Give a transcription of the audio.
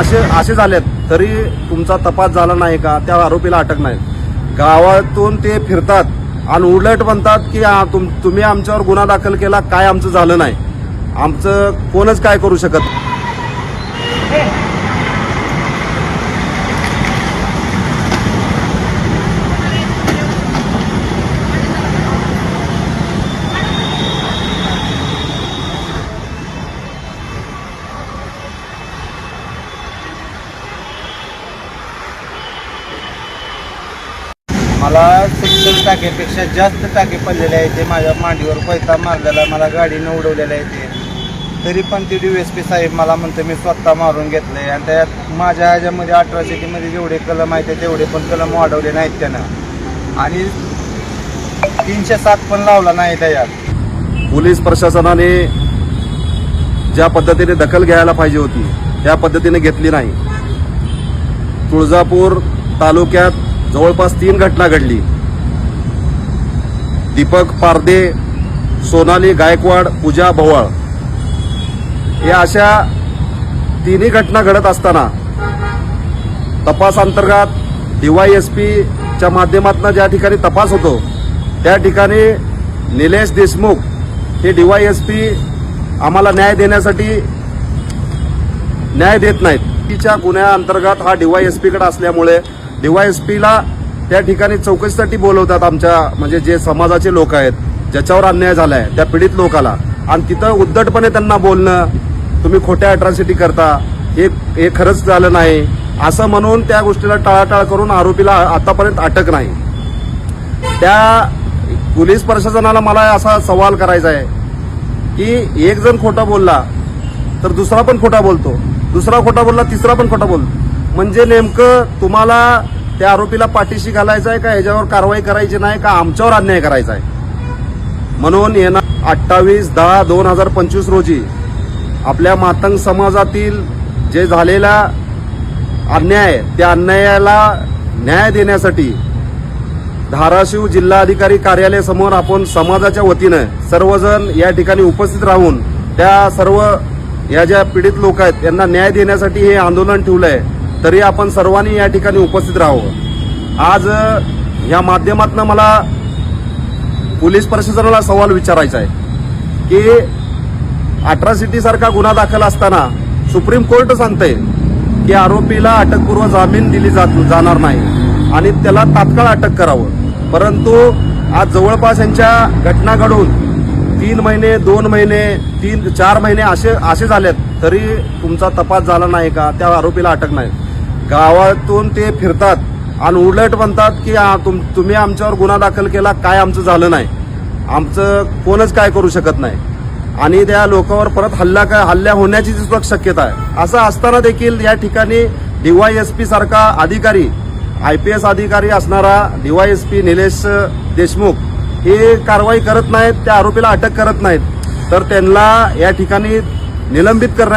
असे असे झालेत तरी तुमचा तपास झाला नाही का? त्या आरोपीला अटक नाही. गावातून ते फिरतात आणि उलट म्हणतात की तुम- तुम्ही आमच्यावर गुन्हा दाखल केला काय आमचं झालं नाही? आमचं कोणच काय करू शकत मला सत्तर टाकेपेक्षा जास्त टाके पडलेले आहेत. ते माझ्या मांडीवर पैसा मारलेला मला गाडीनं उडवलेलं आहे ते. तरी पण ते डी एस पी साहेब मला म्हणतो मी स्वतः मारून घेतलं आहे आणि त्यात माझ्या ह्याच्यामध्ये अठराशेटीमध्ये जेवढे कलम आहेत तेवढे पण कलम वाढवले नाहीत त्यानं. आणि तीनशे सात पण लावला नाही त्याच्यात. पोलीस प्रशासनाने ज्या पद्धतीने दखल घ्यायला पाहिजे होती त्या पद्धतीने घेतली नाही. तुळजापूर तालुक्यात जवळपास तीन घटना घडली. दीपक पारदे सोनाली गायकवाड पूजा भोवाळ. या अशा तिन्ही घटना घडत असताना तपास अंतर्गत डीवायएसपीच्या माध्यमातून ज्या ठिकाणी तपास होतो त्या ठिकाणी निलेश देशमुख हे डीवायएसपी आम्हाला न्याय देण्यासाठी न्याय देत नाहीत. तिच्या गुन्ह्याअंतर्गत हा डीवायएसपीकडे असल्यामुळे डीवायएसपीला त्या ठिकाणी चौकशीसाठी बोलवतात आमच्या म्हणजे जे समाजाचे लोक आहेत ज्याच्यावर अन्याय झालाय त्या पीडित लोकाला. आणि तिथं उद्धटपणे त्यांना बोलणं तुम्ही खोट्या अट्रॉसिटी करता हे हे खरंच झालं नाही असं म्हणून त्या गोष्टीला टाळाटाळ करून आरोपीला आतापर्यंत अटक नाही. त्या पोलीस प्रशासनाला मला असा सवाल करायचा आहे की एक जण खोटा बोलला तर दुसरा पण खोटा बोलतो. दुसरा खोटा बोलला तिसरा पण खोटा बोलतो. म्हणजे नेमकं तुम्हाला त्या आरोपीला पाठीशी घालायचं आहे का? याच्यावर कारवाई करायची नाही का? आमच्यावर अन्याय करायचा आहे? म्हणून येणार अठ्ठावीस दहा दोन हजार पंचवीस रोजी आपल्या मातंग समाजातील जे झालेला अन्याय आहे, त्या अन्यायाला न्याय देण्यासाठी धाराशिव जिल्हाधिकारी कार्यालयासमोर आपण समाजाच्या वतीनं सर्वजण या ठिकाणी उपस्थित राहून त्या सर्व या ज्या पीडित लोक आहेत त्यांना न्याय देण्यासाठी हे आंदोलन ठेवलं आहे तरी आपण सर्वांनी या ठिकाणी उपस्थित राहावं. आज या माध्यमातून मला पोलीस प्रशासनाला सवाल विचारायचा आहे की अठरा सिटीसारखा गुन्हा दाखल असताना सुप्रीम कोर्ट सांगतंय की आरोपीला अटकपूर्व जामीन दिली जात जाणार नाही आणि त्याला तात्काळ अटक करावं. परंतु आज जवळपास यांच्या घटना घडून तीन महिने दोन महिने तीन चार महिने असे असे झालेत तरी तुमचा तपास झाला नाही का? त्या आरोपीला अटक नाही. गावातून ते फिरतात आणि उलट म्हणतात की तुम तुम्ही आमच्यावर गुन्हा दाखल केला काय आमचं झालं नाही? आमचं कोणच काय करू शकत नाही? आणि त्या लोकांवर परत हल्ला काय हल्ला होण्याची सुद्धा शक्यता आहे. असं असताना देखील या ठिकाणी डीवायएसपी सारखा अधिकारी आय पी एस अधिकारी असणारा डीवायएसपी निलेश देशमुख हे कारवाई करत नाहीत त्या आरोपीला अटक करत नाहीत. तर त्यांना या ठिकाणी निलंबित करण्यात